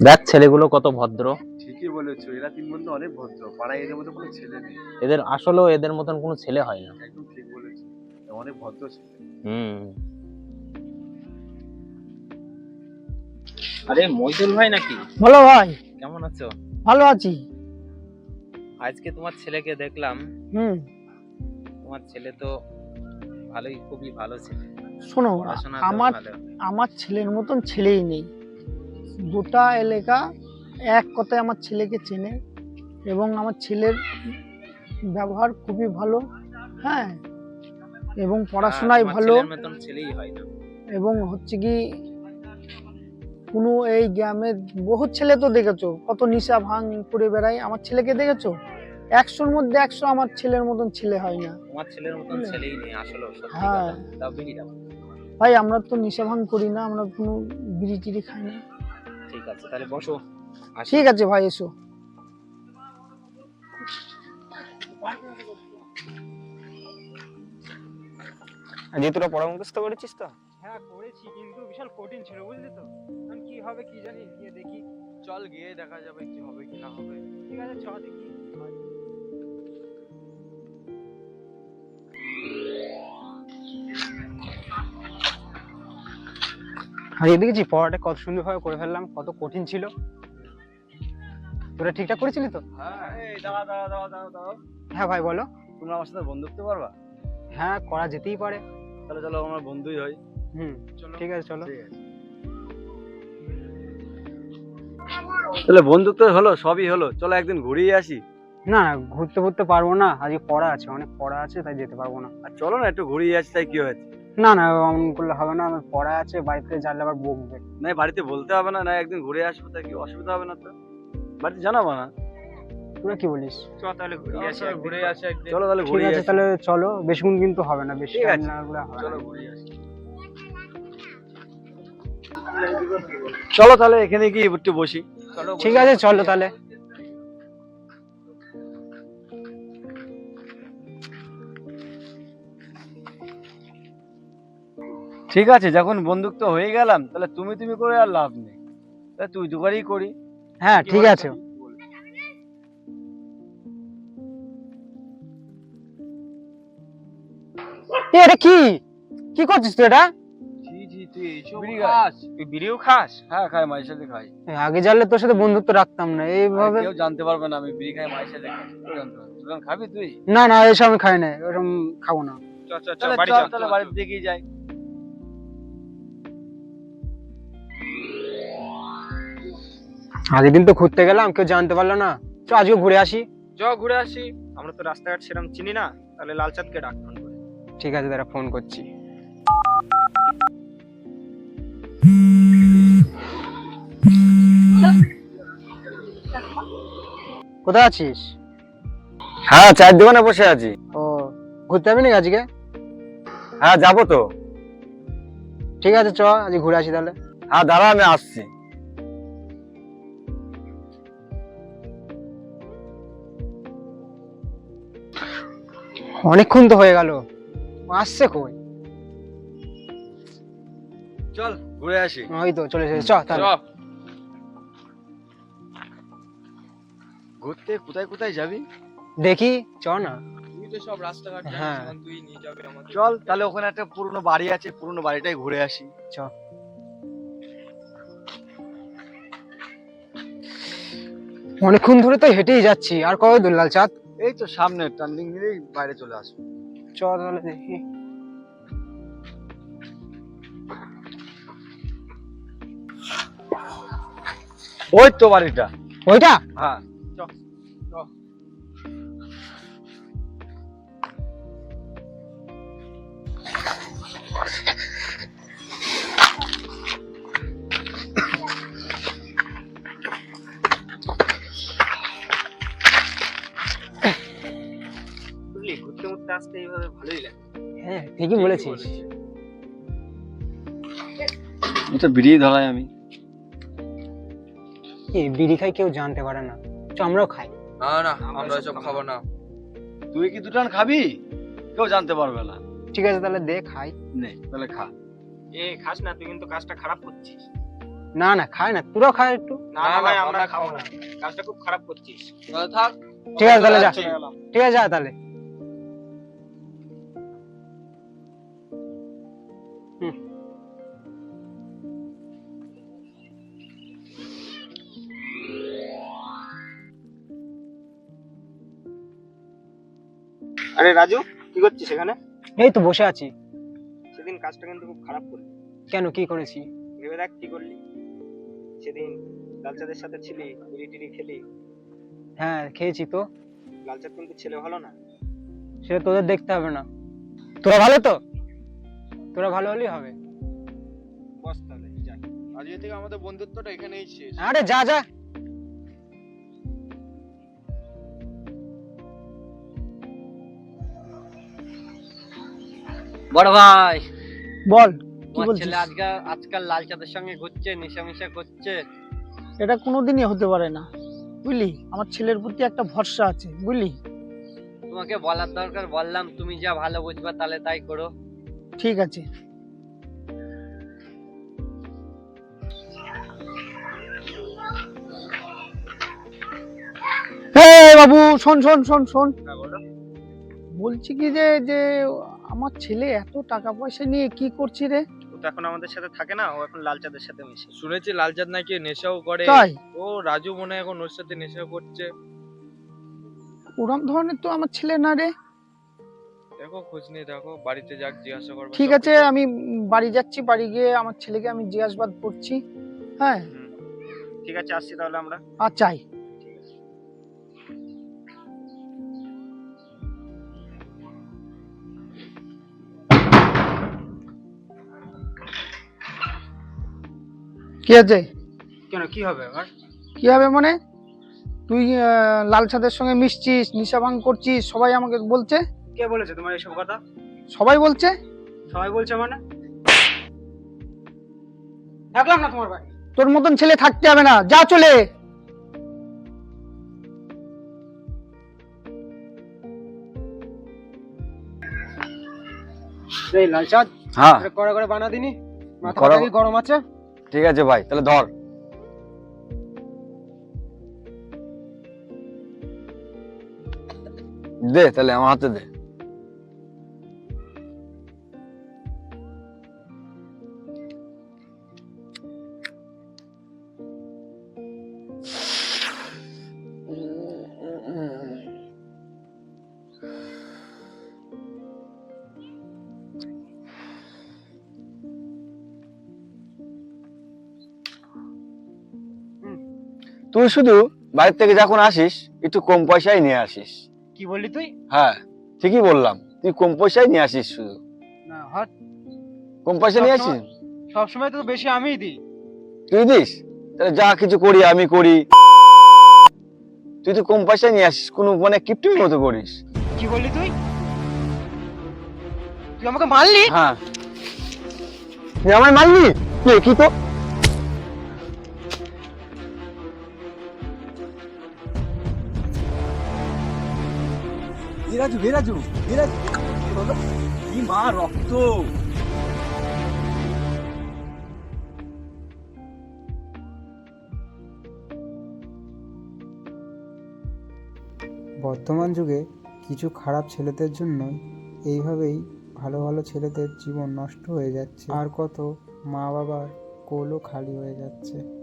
দেখ ছেলেগুলো কত ভদ্র। ঠিকই বলেছ এরা তিন বন্ধু অনেক ভদ্র পাড়ায় এদের মধ্যে কোনো ছেলে নেই। এদের আসলেও এদের মতন কোনো ছেলে হয় না। একদম ঠিক বলেছ অনেক ভদ্র ছেলে। হুম। আরে মইদুল ভাই নাকি? বলো ভাই। কেমন আছো? ভালো আছি। আজকে তোমার ছেলেকে দেখলাম। হুম। তোমার ছেলে তো ভালোই খুবই ভালো ছেলে। শোনো পড়াশোনা আমার আমার ছেলের মতন ছেলেই নেই। গোটা এলাকা এক কথায় আমার ছেলেকে চেনে এবং আমার ছেলের ব্যবহার খুবই ভালো হ্যাঁ এবং পড়াশোনায় ভালো হয় এবং হচ্ছে কি কোনো এই গ্রামে বহু ছেলে তো দেখেছ কত নিশা ভাঙ করে বেড়ায় আমার ছেলেকে দেখেছ? একশোর মধ্যে একশো আমার ছেলের মতন ছেলে হয় না। তোমার ছেলের মতন ছেলেই নেই আসলে হ্যাঁ। ভাই আমরা তো নিশা ভাঙ করি না আমরা কোনো বিড়ি টিড়ি খাই না। ঠিক আছে তাহলে বসো ঠিক আছে ভাই এসো। আজকে তোরা পড়া মুখস্থ করেছিস তো? হ্যাঁ করেছি কিন্তু বিশাল কঠিন ছিল বুঝলি তো। আমি কি হবে কি জানি গিয়ে দেখি। চল গিয়ে দেখা যাবে কি হবে কি না হবে। ঠিক আছে চল দেখি। কি আর এই দেখেছি পড়াটা কত সুন্দরভাবে করে ফেললাম কত কঠিন ছিল। তোরা ঠিকঠাক করেছিলি তো? হ্যাঁ হ্যাঁ ভাই বলো। তোমরা আমার সাথে বন্ধুত্ব পারবা হ্যাঁ করা যেতেই পারে। তাহলে চলো আমার বন্ধুই হই। হুম ঠিক আছে চলো। তাহলে বন্ধুত্ব হলো সবই হলো। চলো একদিন ঘুরিয়ে আসি। না না ঘুরতে ঘুরতে পারব না। আজকে পড়া আছে অনেক পড়া আছে তাই যেতে পারব না। আর চলো না একটু ঘুরিয়ে আসি তাই কি হয়েছে? না না অমন করলে হবে না আমার পড়া আছে বাড়িতে জানলে আবার বকবে। না বাড়িতে বলতে হবে না না একদিন ঘুরে আসব তাই কি অসুবিধা হবে না তো? বাড়িতে জানাব না? তোরা কি বলিস? চ তাহলে ঘুরে আসি। ঘুরে আসি একদিন। চলো তাহলে আছে আসি। তাহলে চলো বেশিক্ষণ কিন্তু হবে না বেশি না লাগলে হবে না। চলো ঘুরিয়ে আসি। চলো তাহলে এখানে গিয়ে একটু বসি। চলো ঠিক আছে চলো তাহলে। ঠিক আছে যখন বন্ধুত্ব হয়ে গেলাম তাহলে তুমি তুমি করে আর লাভ নেই। তাহলে তুই দুবারই করি। হ্যাঁ ঠিক আছে। এটা কি? কি করছিস তুই এটা? জি জি তুই এইসব বিড়ি খাস। খাস। তুই বিড়িও খাস? হ্যাঁ খাই মায়ের সাথে খাই। আগে জানলে তোর সাথে বন্ধুত্ব রাখতাম না আর এইভাবে কেউ জানতে পারবে না আমি বিড়ি খাই মায়ের সাথে খাবি তুই? না না এসব আমি খাই না এরকম খাব না। চ চ চ বাড়ি চল চল। বাড়ির দিকেই যাই। আগের দিন তো ঘুরতে গেলাম কেউ জানতে পারল না। চ আজকে ঘুরে আসি। চ ঘুরে আসি। আমরা তো রাস্তাঘাট সেরকম চিনি না তাহলে লালচাঁদকে ডাক ফোন করে। ঠিক আছে দাঁড়া ফোন করছি। কোথায় আছিস? হ্যাঁ চায়ের দোকানে বসে আছি। ও ঘুরতে যাবি নাকি আজকে? হ্যাঁ যাব তো। ঠিক আছে চ আজকে ঘুরে আসি তাহলে। হ্যাঁ দাঁড়া আমি আসছি। অনেকক্ষণ তো হয়ে গেল। আসছে কই? চল ঘুরে আসি। ওই তো চলে এসেছে। চ তাহলে। চ। ঘুরতে কোথায় কোথায় যাবি? দেখি চ না। তুই তো সব রাস্তাঘাট জানিস হ্যাঁ। তুই নিয়ে যাবে আমাকে চল তাহলে ওখানে একটা পুরনো বাড়ি আছে পুরনো বাড়িটাই ঘুরে আসি। চ। অনেকক্ষণ ধরে তো হেঁটেই যাচ্ছি আর কবে লাল চাঁদ? এই তো সামনে টার্নিং নিলেই বাইরে চলে আসব। চল তাহলে দেখি। ওই তো বাড়িটা। ওইটা? হ্যাঁ এইভাবে ভালোই লাগে। হ্যাঁ ঠিকই বলেছিস। এটা বিড়িয়ে ধরাই আমি। কি বিড়ি খাই কেউ জানতে পারে না। চ আমরাও খাই। না না আমরা সব খাব না। তুই কি দুটান খাবি? কেউ জানতে পারবে না। ঠিক আছে তাহলে দে খাই। নে তাহলে খা। এ খাস না তুই কিন্তু কাজটা খারাপ করছিস। না না খায় না তোরাও খায় একটু। না না ভাই আমরা খাব না। কাজটা খুব খারাপ করছিস। থাক। ঠিক আছে তাহলে যা। ঠিক আছে যা তাহলে। আরে রাজু কি করছিস এখানে? এই তো বসে আছি। সেদিন কাজটা কিন্তু খুব খারাপ করলি। কেন কি করেছি? ভেবে দেখ কি করলি। সেদিন লালচাঁদের সাথে ছিলি বিড়ি টিড়ি খেলি। হ্যাঁ খেয়েছি তো। লালচাঁদ কিন্তু ছেলে ভালো না। সেটা তোদের দেখতে হবে না। তোরা ভালো তো? তোরা ভালো হলেই হবে। বস তাহলে যাই আজকে থেকে আমাদের বন্ধুত্বটা এখানেই শেষ। আরে যা যা। বড় ভাই। বল কি বলছিস ছেলে আজকাল আজকাল লাল চাঁদের সঙ্গে ঘুরছে নেশা মিশা করছে। এটা কোনোদিনই হতে পারে না বুঝলি? আমার ছেলের প্রতি একটা ভরসা আছে বুঝলি? তোমাকে বলার দরকার বললাম তুমি যা ভালো বুঝবা তাহলে তাই করো। ঠিক আছে। বাবু শোন শোন শোন শোন। হ্যাঁ বলছি কি যে যে আমার ছেলে এত টাকা পয়সা নিয়ে কি করছি রে? ও তো এখন আমাদের সাথে থাকে না ও এখন লালচাঁদের সাথে মিশে। শুনেছি লালচাঁদ নাকি নেশাও করে। তাই? ও রাজু মনে হয় এখন ওর সাথে নেশা করছে। ওরম ধরনের তো আমার ছেলে না রে। দেখো খোঁজ নিয়ে দেখো বাড়িতে যাক জিজ্ঞাসা করব ঠিক আছে আমি বাড়ি যাচ্ছি বাড়ি গিয়ে আমার ছেলেকে আমি জিজ্ঞাসাবাদ করছি। হ্যাঁ। ঠিক আছে আসছি তাহলে আমরা। আর চাই কি আছে। কেন কি হবে এবার? কি হবে মানে? তুই লাল ছাদের সঙ্গে মিশছিস নিশা ভাঙ করছিস সবাই আমাকে বলছে। কে বলেছে তোমার এইসব কথা? সবাই বলছে। সবাই বলছে মানে? থাকলাম না তোমার ভাই। তোর মতন ছেলে থাকতে হবে না যা চলে। এই লাল চাঁদ হ্যাঁ। করে করে বানা দিনি। মাথা গরম আছে? ঠিক আছে ভাই তাহলে ধর। দে তাহলে আমার হাতে দে। তুই শুধু বাইরে থেকে যখন আসিস একটু কম পয়সায় নিয়ে আসিস। কি বললি তুই? হ্যাঁ ঠিকই বললাম। তুই কম পয়সায় নিয়ে আসিস শুধু। না হট। কম পয়সা নিয়ে আসিস? সবসময় তো বেশি আমিই দিই। তুই দিস? তাহলে যা কিছু করি আমি করি। তুই তো কম পয়সায় নিয়ে আসিস কোনো মানে কিপটির মতো করিস। কি বললি তুই? তুই আমাকে মারলি? হ্যাঁ। তুই আমায় মারলি? কে কি তো? কি মা রক্ত। বর্তমান যুগে কিছু খারাপ ছেলেদের জন্যই এইভাবেই ভালো ভালো ছেলেদের জীবন নষ্ট হয়ে যাচ্ছে। আর কত মা বাবার কোলও খালি হয়ে যাচ্ছে।